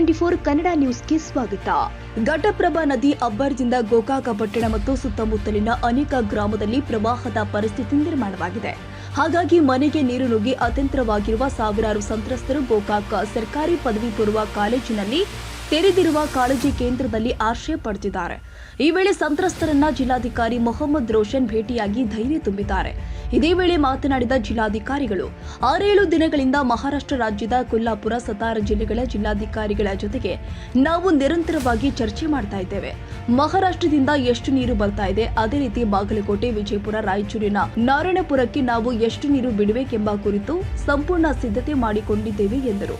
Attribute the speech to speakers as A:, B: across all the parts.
A: Twenty four Kannada ನ್ಯೂಸ್ಗೆ ಸ್ವಾಗತ. ಘಟಪ್ರಭಾ ನದಿ ಅಬ್ಬರದಿಂದ ಗೋಕಾಕ ಪಟ್ಟಣ ಮತ್ತು ಸುತ್ತಮುತ್ತಲಿನ ಅನೇಕ ಗ್ರಾಮದಲ್ಲಿ ಪ್ರವಾಹದ ಪರಿಸ್ಥಿತಿ ನಿರ್ಮಾಣವಾಗಿದೆ. ಹಾಗಾಗಿ ಮನೆಗೆ ನೀರು ನುಗ್ಗಿ ಅತಂತ್ರವಾಗಿರುವ ಸಾವಿರಾರು ಸಂತ್ರಸ್ತರು ಗೋಕಾಕ ಸರ್ಕಾರಿ ಪದವಿ ಪೂರ್ವ ಕಾಲೇಜಿನಲ್ಲಿ ತೆರೆದಿರುವ ಕಾಳಜಿ ಕೇಂದ್ರದಲ್ಲಿ ಆಶ್ರಯ ಪಡೆದಿದ್ದಾರೆ ಈ ವೇಳೆ ಸಂತ್ರಸ್ತರನ್ನ ಜಿಲ್ಲಾಧಿಕಾರಿ ಮೊಹಮ್ಮದ್ ರೋಷನ್ ಭೇಟಿಯಾಗಿ ಧೈರ್ಯ ತುಂಬಿದ್ದಾರೆ. ಇದೇ ವೇಳೆ ಮಾತನಾಡಿದ ಜಿಲ್ಲಾಧಿಕಾರಿಗಳು, ಆರೇಳು ದಿನಗಳಿಂದ ಮಹಾರಾಷ್ಟ್ರ ರಾಜ್ಯದ ಕೊಲ್ಲಾಪುರ, ಸತಾರ ಜಿಲ್ಲೆಗಳ ಜಿಲ್ಲಾಧಿಕಾರಿಗಳ ಜೊತೆಗೆ ನಾವು ನಿರಂತರವಾಗಿ ಚರ್ಚೆ ಮಾಡ್ತಾ ಇದ್ದೇವೆ. ಮಹಾರಾಷ್ಟ್ರದಿಂದ ಎಷ್ಟು ನೀರು ಬರ್ತಾ ಇದೆ, ಅದೇ ರೀತಿ ಬಾಗಲಕೋಟೆ, ವಿಜಯಪುರ, ರಾಯಚೂರಿನ ನಾರಾಯಣಪುರಕ್ಕೆ ನಾವು ಎಷ್ಟು ನೀರು ಬಿಡಬೇಕೆಂಬ ಕುರಿತು ಸಂಪೂರ್ಣ ಸಿದ್ಧತೆ ಮಾಡಿಕೊಂಡಿದ್ದೇವೆ ಎಂದರು.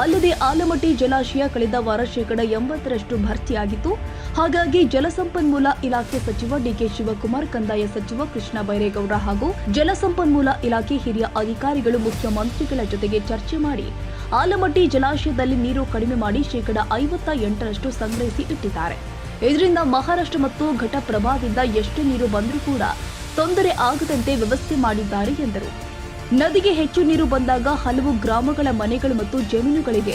A: ಅಲ್ಲದೆ ಆಲಮಟ್ಟಿ ಜಲಾಶಯ ಕಳೆದ ವಾರ ಶೇಕಡ ಎಂಬತ್ತರಷ್ಟು ಭರ್ತಿಯಾಗಿತ್ತು. ಹಾಗಾಗಿ ಜಲಸಂಪನ್ಮೂಲ ಇಲಾಖೆ ಸಚಿವ ಡಿಕೆ ಶಿವಕುಮಾರ್, ಕಂದಾಯ ಸಚಿವ ಕೃಷ್ಣ ಬೈರೇಗೌಡ ಹಾಗೂ ಜಲಸಂಪನ್ಮೂಲ ಇಲಾಖೆ ಹಿರಿಯ ಅಧಿಕಾರಿಗಳು ಮುಖ್ಯಮಂತ್ರಿಗಳ ಜೊತೆಗೆ ಚರ್ಚೆ ಮಾಡಿ ಆಲಮಟ್ಟಿ ಜಲಾಶಯದಲ್ಲಿ ನೀರು ಕಡಿಮೆ ಮಾಡಿ ಶೇಕಡ ಐವತ್ತ ಎಂಟರಷ್ಟು ಸಂಗ್ರಹಿಸಿ ಇಟ್ಟಿದ್ದಾರೆ. ಇದರಿಂದ ಮಹಾರಾಷ್ಟ್ರ ಮತ್ತು ಘಟಪ್ರಭಾದಿಂದ ಎಷ್ಟು ನೀರು ಬಂದರೂ ಕೂಡ ತೊಂದರೆ ಆಗದಂತೆ ವ್ಯವಸ್ಥೆ ಮಾಡಿದ್ದಾರೆ ಎಂದರು. ನದಿಗೆ ಹೆಚ್ಚು ನೀರು ಬಂದಾಗ ಹಲವು ಗ್ರಾಮಗಳ ಮನೆಗಳು ಮತ್ತು ಜಮೀನುಗಳಿಗೆ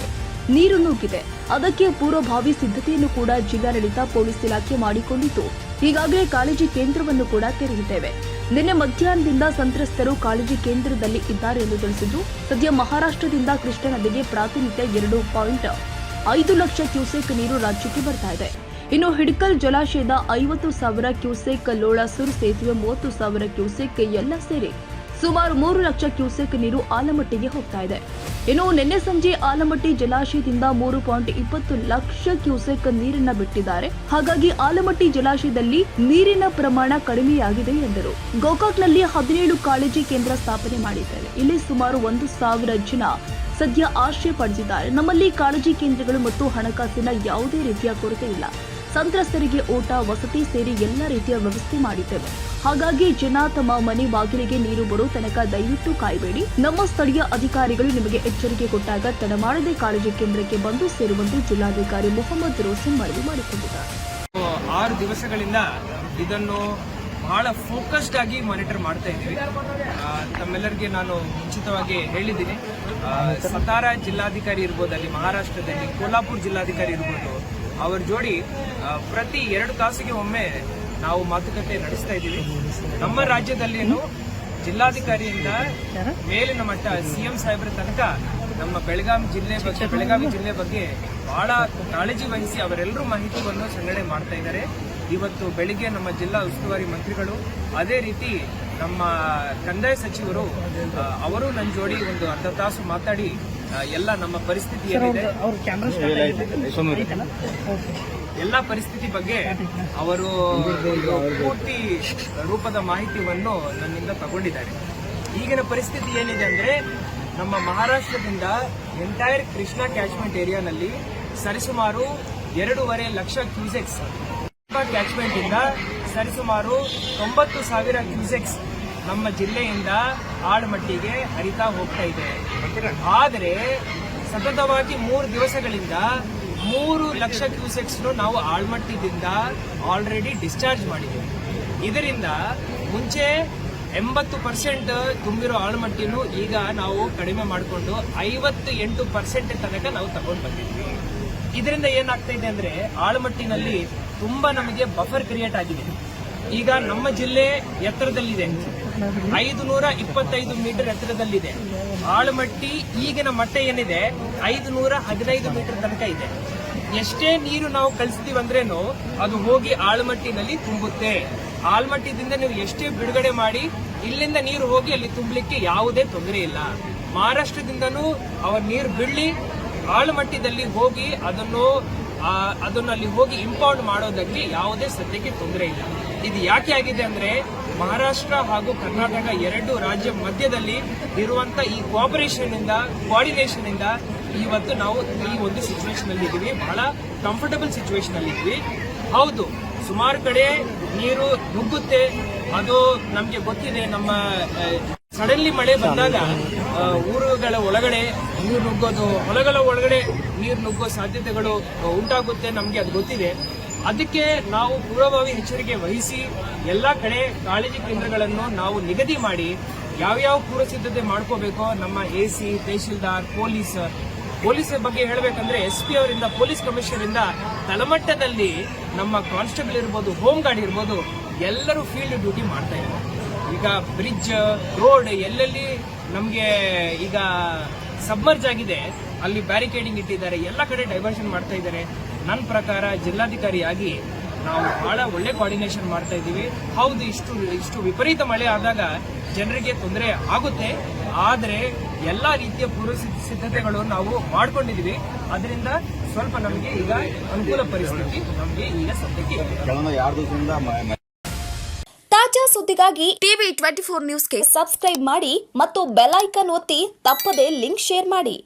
A: ನೀರು ನುಗ್ಗಿದೆ. ಅದಕ್ಕೆ ಪೂರ್ವಭಾವಿ ಸಿದ್ಧತೆಯನ್ನು ಕೂಡ ಜಿಲ್ಲಾಡಳಿತ ಪೊಲೀಸ್ ಇಲಾಖೆ ಮಾಡಿಕೊಂಡಿತ್ತು. ಈಗಾಗಲೇ ಕಾಳಜಿ ಕೇಂದ್ರವನ್ನು ಕೂಡ ತೆರೆದಿದ್ದೇವೆ. ನಿನ್ನೆ ಮಧ್ಯಾಹ್ನದಿಂದ ಸಂತ್ರಸ್ತರು ಕಾಳಜಿ ಕೇಂದ್ರದಲ್ಲಿ ಇದ್ದಾರೆ ಎಂದು ತಿಳಿಸಿದ್ದು, ಸದ್ಯ ಮಹಾರಾಷ್ಟ್ರದಿಂದ ಕೃಷ್ಣ ನದಿಗೆ ಪ್ರಾತಿನಿಧ್ಯ ಎರಡು ಪಾಯಿಂಟ್ ಐದು ಲಕ್ಷ ಕ್ಯೂಸೆಕ್ ನೀರು ರಾಜ್ಯಕ್ಕೆ ಬರ್ತಾ ಇದೆ. ಇನ್ನು ಹಿಡ್ಕಲ್ ಜಲಾಶಯದ ಐವತ್ತು ಸಾವಿರ ಕ್ಯೂಸೆಕ್ ಲೋಳಾಸೂರ್ ಸೇತುವೆ, ಮೂವತ್ತು ಸಾವಿರ ಕ್ಯೂಸೆಕ್ ಎಲ್ಲ ಸೇರಿ ಸುಮಾರು ಮೂರು ಲಕ್ಷ ಕ್ಯೂಸೆಕ್ ನೀರು ಆಲಮಟ್ಟಿಗೆ ಹೋಗ್ತಾ ಇದೆ. ಇನ್ನು ನಿನ್ನೆ ಸಂಜೆ ಆಲಮಟ್ಟಿ ಜಲಾಶಯದಿಂದ ಮೂರು ಪಾಯಿಂಟ್ ಇಪ್ಪತ್ತು ಲಕ್ಷ ಕ್ಯೂಸೆಕ್ ನೀರನ್ನ ಬಿಟ್ಟಿದ್ದಾರೆ. ಹಾಗಾಗಿ ಆಲಮಟ್ಟಿ ಜಲಾಶಯದಲ್ಲಿ ನೀರಿನ ಪ್ರಮಾಣ ಕಡಿಮೆಯಾಗಿದೆ ಎಂದರು. ಗೋಕಾಕ್ನಲ್ಲಿ ಹದಿನೇಳು ಕಾಳಜಿ ಕೇಂದ್ರ ಸ್ಥಾಪನೆ ಮಾಡಿದ್ದಾರೆ. ಇಲ್ಲಿ ಸುಮಾರು ಒಂದು ಸಾವಿರ ಜನ ಸದ್ಯ ಆಶ್ರಯ ಪಡೆದಿದ್ದಾರೆ ನಮ್ಮಲ್ಲಿ ಕಾಳಜಿ ಕೇಂದ್ರಗಳು ಮತ್ತು ಹಣಕಾಸಿನ ಯಾವುದೇ ರೀತಿಯ ಕೊರತೆ ಇಲ್ಲ. ಸಂತ್ರಸ್ತರಿಗೆ ಊಟ ವಸತಿ ಸೇರಿ ಎಲ್ಲ ರೀತಿಯ ವ್ಯವಸ್ಥೆ ಮಾಡಿದ್ದೇವೆ. ಹಾಗಾಗಿ ಜನ ತಮ್ಮ ಮನೆ ಬಾಗಿಲಿಗೆ ನೀರು ಬರೋ ತನಕ ದಯವಿಟ್ಟು ಕಾಯಬೇಡಿ. ನಮ್ಮ ಸ್ಥಳೀಯ ಅಧಿಕಾರಿಗಳು ನಿಮಗೆ ಎಚ್ಚರಿಕೆ ಕೊಟ್ಟಾಗ ತಡಮಾಡದೆ ಕಾಳಜಿ ಕೇಂದ್ರಕ್ಕೆ ಬಂದು ಸೇರುವಂತೆ ಜಿಲ್ಲಾಧಿಕಾರಿ ಮೊಹಮ್ಮದ್ ರೋಷನ್ ಮನವಿ ಮಾಡಿಕೊಂಡಿದ್ದಾರೆ.
B: ಆರು ದಿವಸಗಳಿಂದ ಇದನ್ನು ಬಹಳ ಫೋಕಸ್ಡ್ ಆಗಿ ಮಾನಿಟರ್ ಮಾಡ್ತಾ ಇದ್ದೀವಿ. ತಮ್ಮೆಲ್ಲರಿಗೆ ನಾನು ಮುಂಚಿತವಾಗಿ ಹೇಳಿದ್ದೀನಿ. ಸತಾರ ಜಿಲ್ಲಾಧಿಕಾರಿ ಇರ್ಬೋದು, ಅಲ್ಲಿ ಮಹಾರಾಷ್ಟ್ರದಲ್ಲಿ ಕೋಲ್ಹಾಪುರ್ ಜಿಲ್ಲಾಧಿಕಾರಿ ಇರ್ಬೋದು ಅವರ ಜೋಡಿ ಪ್ರತಿ ಎರಡು ತಾಸಿಗೆ ಒಮ್ಮೆ ನಾವು ಮಾತುಕತೆ ನಡೆಸ್ತಾ ಇದ್ದೀವಿ. ನಮ್ಮ ರಾಜ್ಯದಲ್ಲಿನೂ ಜಿಲ್ಲಾಧಿಕಾರಿಯಿಂದ ಮೇಲಿನ ಮಟ್ಟ ಸಿಎಂ ಸಾಹೇಬರ ತನಕ ನಮ್ಮ ಬೆಳಗಾವಿ ಜಿಲ್ಲೆ ಬಗ್ಗೆ, ಬೆಳಗಾವಿ ಜಿಲ್ಲೆ ಬಗ್ಗೆ ಬಹಳ ಕಾಳಜಿ ವಹಿಸಿ ಅವರೆಲ್ಲರೂ ಮಾಹಿತಿಯನ್ನು ಸಂಗ್ರಹಣೆ ಮಾಡ್ತಾ ಇದ್ದಾರೆ. ಇವತ್ತು ಬೆಳಿಗ್ಗೆ ನಮ್ಮ ಜಿಲ್ಲಾ ಉಸ್ತುವಾರಿ ಮಂತ್ರಿಗಳು, ಅದೇ ರೀತಿ ನಮ್ಮ ಕಂದಾಯ ಸಚಿವರು ಅವರು ನನ್ನ ಜೋಡಿ ಒಂದು ಅರ್ಧ ತಾಸು ಮಾತಾಡಿ ಎಲ್ಲ ನಮ್ಮ ಪರಿಸ್ಥಿತಿ ಏನಿದೆ? ಎಲ್ಲ ಪರಿಸ್ಥಿತಿ ಬಗ್ಗೆ ಅವರು ಒಂದು ಪೂರ್ತಿ ರೂಪದ ಮಾಹಿತಿಯನ್ನು ನನ್ನಿಂದ ತಗೊಂಡಿದ್ದಾರೆ. ಈಗಿನ ಪರಿಸ್ಥಿತಿ ಏನಿದೆ ಅಂದ್ರೆ ನಮ್ಮ ಮಹಾರಾಷ್ಟ್ರದಿಂದ ಎಂಟೈರ್ ಕೃಷ್ಣಾ ಕ್ಯಾಚ್ಮೆಂಟ್ ಏರಿಯಾನಲ್ಲಿ ಸರಿಸುಮಾರು ಎರಡೂವರೆ ಲಕ್ಷ ಕ್ಯೂಸೆಕ್ಸ್ ಕ್ಯಾಚ್ಮೆಂಟ್ ಇಂದ ಸರಿಸುಮಾರು ತೊಂಬತ್ತು ಸಾವಿರ ಕ್ಯೂಸೆಕ್ಸ್ ನಮ್ಮ ಜಿಲ್ಲೆಯಿಂದ ಆಳ್ಮಟ್ಟಿಗೆ ಹರಿತಾ ಹೋಗ್ತಾ ಇದೆ. ಆದರೆ ಸತತವಾಗಿ ಮೂರು ದಿವಸಗಳಿಂದ ಮೂರು ಲಕ್ಷ ಕ್ಯೂಸೆಕ್ಸ್ ನಾವು ಆಳ್ಮಟ್ಟಿದಿಂದ ಆಲ್ರೆಡಿ ಡಿಸ್ಚಾರ್ಜ್ ಮಾಡಿದ್ದೀವಿ ಇದರಿಂದ ಮುಂಚೆ ಎಂಬತ್ತು ಪರ್ಸೆಂಟ್ ತುಂಬಿರೋ ಆಳ್ಮಟ್ಟಿನೂ ಈಗ ನಾವು ಕಡಿಮೆ ಮಾಡಿಕೊಂಡು ಐವತ್ತು ಎಂಟು ಪರ್ಸೆಂಟ್ ತನಕ ನಾವು ತಗೊಂಡು ಬಂದಿದ್ವಿ ಇದರಿಂದ ಏನಾಗ್ತಾ ಇದೆ ಅಂದ್ರೆ ಆಳ್ಮಟ್ಟಿನಲ್ಲಿ ತುಂಬಾ ನಮಗೆ ಬಫರ್ ಕ್ರಿಯೇಟ್ ಆಗಿದೆ. ಈಗ ನಮ್ಮ ಜಿಲ್ಲೆ ಎತ್ತರದಲ್ಲಿದೆ. ಐದು ನೂರ ಇಪ್ಪತ್ತೈದು ಮೀಟರ್ ಎತ್ತರದಲ್ಲಿದೆ. ಆಳುಮಟ್ಟಿ ಈಗಿನ ಮಟ್ಟ ಏನಿದೆ? ಐದು ನೂರ ಹದಿನೈದು ಮೀಟರ್ ತನಕ ಇದೆ. ಎಷ್ಟೇ ನೀರು ನಾವು ಕಳಿಸ್ತೀವಿ ಅಂದ್ರೇನು ಅದು ಹೋಗಿ ಆಳುಮಟ್ಟಿನಲ್ಲಿ ತುಂಬುತ್ತೆ. ಆಳ್ಮಟ್ಟಿದಿಂದ ನೀವು ಎಷ್ಟೇ ಬಿಡುಗಡೆ ಮಾಡಿ ಇಲ್ಲಿಂದ ನೀರು ಹೋಗಿ ಅಲ್ಲಿ ತುಂಬಲಿಕ್ಕೆ ಯಾವುದೇ ತೊಂದರೆ ಇಲ್ಲ. ಮಹಾರಾಷ್ಟ್ರದಿಂದನೂ ಅವರ ನೀರು ಬಿಡ್ಲಿ ಆಳುಮಟ್ಟದಲ್ಲಿ ಹೋಗಿ ಅದನ್ನು ಅದನ್ನು ಅಲ್ಲಿ ಹೋಗಿ ಇಂಪೌಂಡ್ ಮಾಡೋದಕ್ಕೆ ಯಾವುದೇ ಸದ್ಯಕ್ಕೆ ತೊಂದರೆ ಇಲ್ಲ. ಇದು ಯಾಕೆ ಆಗಿದೆ ಅಂದ್ರೆ ಮಹಾರಾಷ್ಟ್ರ ಹಾಗೂ ಕರ್ನಾಟಕ ಎರಡು ರಾಜ್ಯ ಮಧ್ಯದಲ್ಲಿ ಇರುವಂತ ಈ ಕೋಆಪರೇಷನ್ ಇಂದ ಕೋಆರ್ಡಿನೇಷನ್ ಇಂದ ಇವತ್ತು ನಾವು ಈ ಒಂದು ಸಿಚುವೇಶನ್ ಅಲ್ಲಿ ಇದ್ದೀವಿ ಬಹಳ ಕಂಫರ್ಟಬಲ್ ಸಿಚುವೇಶನ್ ಅಲ್ಲಿ ಇದ್ವಿ. ಹೌದು, ಸುಮಾರು ಕಡೆ ನೀರು ನುಗ್ಗುತ್ತೆ. ಅದು ನಮ್ಗೆ ಗೊತ್ತಿದೆ, ನಮ್ಮ ಸಡನ್ಲಿ ಮಳೆ ಬಂದಾಗ ಊರುಗಳ ಒಳಗಡೆ ನೀರು ನುಗ್ಗೋದು, ಹೊಲಗಳ ಒಳಗಡೆ ನೀರು ನುಗ್ಗೋ ಸಾಧ್ಯತೆಗಳು ಉಂಟಾಗುತ್ತೆ. ನಮ್ಗೆ ಅದು ಗೊತ್ತಿದೆ. ಅದಕ್ಕೆ ನಾವು ಪೂರ್ವಭಾವಿ ಎಚ್ಚರಿಕೆ ವಹಿಸಿ ಎಲ್ಲ ಕಡೆ ಕಾಳಜಿ ಕೇಂದ್ರಗಳನ್ನು ನಾವು ನಿಗದಿ ಮಾಡಿ ಯಾವ್ಯಾವ ಪೂರ್ವ ಸಿದ್ಧತೆ ಮಾಡ್ಕೋಬೇಕೋ ನಮ್ಮ A C tahsildar police police ಬಗ್ಗೆ ಹೇಳಬೇಕಂದ್ರೆ ಎಸ್ ಪಿ ಅವರಿಂದ, ಪೊಲೀಸ್ ಕಮಿಷನರ್ ಇಂದ ತಳಮಟ್ಟದಲ್ಲಿ ನಮ್ಮ ಕಾನ್ಸ್ಟೇಬಲ್ ಇರ್ಬೋದು, ಹೋಮ್ ಗಾರ್ಡ್ ಇರ್ಬೋದು, ಎಲ್ಲರೂ ಫೀಲ್ಡ್ ಡ್ಯೂಟಿ ಮಾಡ್ತಾ ಇದ್ದಾರೆ. ಈಗ ಬ್ರಿಡ್ಜ್, ರೋಡ್ ಎಲ್ಲೆಲ್ಲಿ ನಮಗೆ ಈಗ ಸಬ್ಮರ್ಜ್ ಆಗಿದೆ, ಅಲ್ಲಿ ಬ್ಯಾರಿಕೇಡಿಂಗ್ ಇಟ್ಟಿದ್ದಾರೆ, ಎಲ್ಲ ಕಡೆ ಡೈವರ್ಷನ್ ಮಾಡ್ತಾ ಇದ್ದಾರೆ. ನನ್ನ ಪ್ರಕಾರ ಜಿಲ್ಲಾಧಿಕಾರಿಯಾಗಿ ನಾವು ಬಹಳ ಒಳ್ಳೆ ಕೋಆರ್ಡಿನೇಷನ್ ಮಾಡ್ತಾ ಇದ್ದೀವಿ. ಹೌದು ಇಷ್ಟು ಇಷ್ಟು ವಿಪರೀತ ಮಳೆ ಆದಾಗ ಜನರಿಗೆ ತೊಂದರೆ ಆಗುತ್ತೆ. ಆದರೆ ಎಲ್ಲ ರೀತಿಯ ಪೂರ್ವ ಸಿದ್ಧ- ಸಿದ್ಧತೆಗಳು ನಾವು ಮಾಡ್ಕೊಂಡಿದ್ದೀವಿ. ಅದರಿಂದ ಸ್ವಲ್ಪ ನಮಗೆ ಈಗ ಅನುಕೂಲ ಪರಿಸ್ಥಿತಿ ನಮಗೆ ಈಗ ಸದ್ಯಕ್ಕೆ
A: ತಾಜಾ ಸುದ್ದಿಗಾಗಿ ಟಿವಿ ಟ್ವೆಂಟಿ ಫೋರ್ ನ್ಯೂಸ್ಗೆ ಸಬ್ಸ್ಕ್ರೈಬ್ ಮಾಡಿ ಮತ್ತು ಬೆಲ್ ಐಕನ್ ಒತ್ತಿ ತಪ್ಪದೇ ಲಿಂಕ್ ಶೇರ್ ಮಾಡಿ.